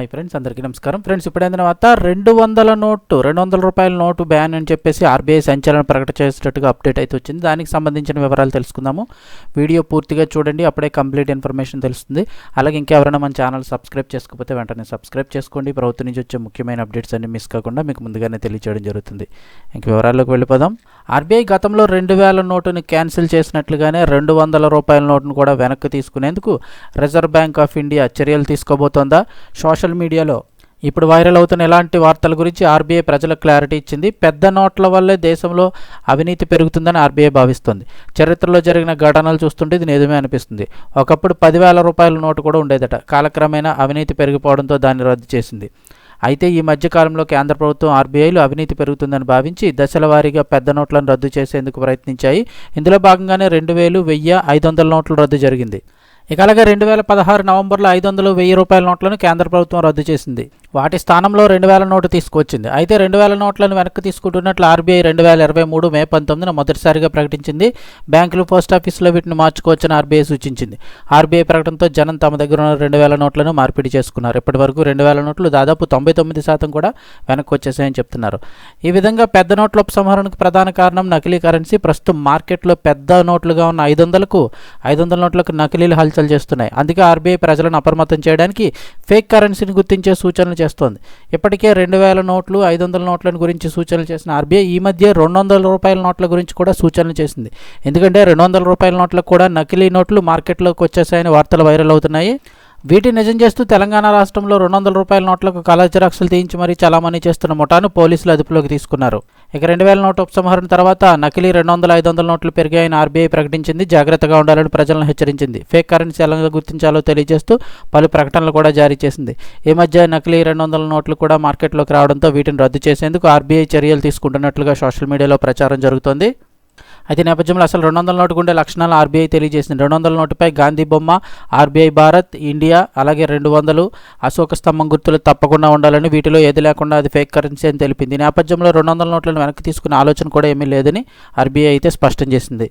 Hi friends అందరికీ నమస్కారం. Friends ఇప్పుడైన తర్వాత రెండు వందల నోటు రెండు వందల రూపాయల నోటు బ్యాన్ అని చెప్పేసి ఆర్బీఐ సంచలన ప్రకటన చేసేటట్టుగా అప్డేట్ అయితే వచ్చింది. దానికి సంబంధించిన వివరాలు తెలుసుకుందాము. వీడియో పూర్తిగా చూడండి అప్పుడే కంప్లీట్ ఇన్ఫర్మేషన్ తెలుస్తుంది. అలాగే ఇంకెవరైనా మన ఛానల్ సబ్స్క్రైబ్ చేసుకోకపోతే వెంటనే సబ్స్క్రైబ్ చేసుకోండి. ప్రభుత్వం నుంచి వచ్చే ముఖ్యమైన అప్డేట్స్ అన్ని మిస్ కాకుండా మీకు ముందుగానే తెలియజేయడం జరుగుతుంది. ఇంక వివరాల్లోకి వెళ్ళిపోదాం. ఆర్బీఐ గతంలో రెండు వేల నోటును క్యాన్సిల్ చేసినట్లుగానే రెండు వందల రూపాయల నోటును కూడా వెనక్కి తీసుకునేందుకు రిజర్వ్ బ్యాంక్ ఆఫ్ ఇండియా చర్యలు తీసుకోబోతోందా? సోషల్ సోషల్ మీడియాలో ఇప్పుడు వైరల్ అవుతున్న ఎలాంటి వార్తల గురించి ఆర్బీఐ ప్రజలకు క్లారిటీ ఇచ్చింది. పెద్ద నోట్ల వల్లే దేశంలో అవినీతి పెరుగుతుందని ఆర్బీఐ భావిస్తుంది. చరిత్రలో జరిగిన ఘటనలు చూస్తుంటే ఇది నిజమే అనిపిస్తుంది. ఒకప్పుడు పదివేల రూపాయల నోటు కూడా ఉండేదట. కాలక్రమేణా అవినీతి పెరిగిపోవడంతో దాన్ని రద్దు చేసింది. అయితే ఈ మధ్యకాలంలో కేంద్ర ప్రభుత్వం ఆర్బీఐలో అవినీతి పెరుగుతుందని భావించి దశల వారీగా పెద్ద నోట్లను రద్దు చేసేందుకు ప్రయత్నించాయి. ఇందులో భాగంగానే రెండు వేలు వెయ్యి ఐదు వందల నోట్ల రద్దు జరిగింది. ఇక అలాగే రెండు వేల పదహారు నవంబర్లో ఐదు వందలు వెయ్యి రూపాయల నోట్లను కేంద్ర ప్రభుత్వం రద్దు చేసింది. వాటి స్థానంలో రెండు వేల నోటు తీసుకొచ్చింది అయితే రెండు వేల నోట్లను వెనక్కి తీసుకుంటున్నట్లు ఆర్బీఐ రెండు వేల ఇరవై మూడు మే పంతొమ్మిదిన మొదటిసారిగా ప్రకటించింది. బ్యాంకులు పోస్ట్ ఆఫీసులో వీటిని మార్చుకోవచ్చని ఆర్బీఐ సూచించింది. ఆర్బీఐ ప్రకటనతో జనం తమ దగ్గర ఉన్న రెండు వేల నోట్లను మార్పిడి చేసుకున్నారు. ఇప్పటి వరకు రెండు వేల నోట్లు దాదాపు తొంభై తొమ్మిది శాతం కూడా వెనక్కి వచ్చేసాయని చెప్తున్నారు. ఈ విధంగా పెద్ద నోట్ల ఉపసంహరణకు ప్రధాన కారణం నకిలీ కరెన్సీ. ప్రస్తుతం మార్కెట్లో పెద్ద నోట్లుగా ఉన్న ఐదు వందలకు ఐదు వందల నోట్లకు నకిలీలు హల్చల్ చేస్తున్నాయి. అందుకే ఆర్బీఐ ప్రజలను అప్రమత్తం చేయడానికి ఫేక్ కరెన్సీని గుర్తించే సూచనలు చేస్తోంది. ఇప్పటికే రెండు వేల నోట్లు ఐదు వందల నోట్లను గురించి సూచనలు చేసిన ఆర్బీఐ ఈ మధ్య రెండు వందల రూపాయల నోట్ల గురించి కూడా సూచనలు చేసింది. ఎందుకంటే రెండు వందల రూపాయల నోట్లకు కూడా నకిలీ నోట్లు మార్కెట్లోకి వచ్చేసాయని వార్తలు వైరల్ అవుతున్నాయి. వీటిని నిజం చేస్తూ తెలంగాణ రాష్ట్రంలో రెండు వందల రూపాయల నోట్లకు కలర్ జిరాక్సులు తీయించి మరీ చలామణి చేస్తున్న ముఠాను పోలీసులు అదుపులోకి తీసుకున్నారు. ఇక రెండు వేల నోటు ఉపసంహరణ తర్వాత నకిలీ రెండు వందల ఐదు వందల నోట్లు పెరిగాయని ఆర్బీఐ ప్రకటించింది. జాగ్రత్తగా ఉండాలని ప్రజలను హెచ్చరించింది. ఫేక్ కరెన్సీ ఎలా గుర్తించాలో తెలియజేస్తూ పలు ప్రకటనలు కూడా జారీ చేసింది. ఈ మధ్య నకిలీ రెండు వందల నోట్లు కూడా మార్కెట్లోకి రావడంతో వీటిని రద్దు చేసేందుకు ఆర్బీఐ చర్యలు తీసుకుంటున్నట్లుగా సోషల్ మీడియాలో ప్రచారం జరుగుతోంది. అయితే నేపథ్యంలో అసలు రెండు వందల నోటు ఉండే లక్షణాలు ఆర్బీఐ తెలియజేసింది. రెండు వందల నోటుపై గాంధీ బొమ్మ ఆర్బీఐ భారత్ ఇండియా అలాగే రెండు వందలు అశోక స్తంభం గుర్తులు తప్పకుండా ఉండాలని వీటిలో ఏది లేకుండా అది ఫేక్ కరెన్సీ అని తెలిపింది. నేపథ్యంలో రెండు వందల నోట్లను వెనక్కి తీసుకునే ఆలోచన కూడా ఏమీ లేదని ఆర్బీఐ అయితే స్పష్టం చేసింది.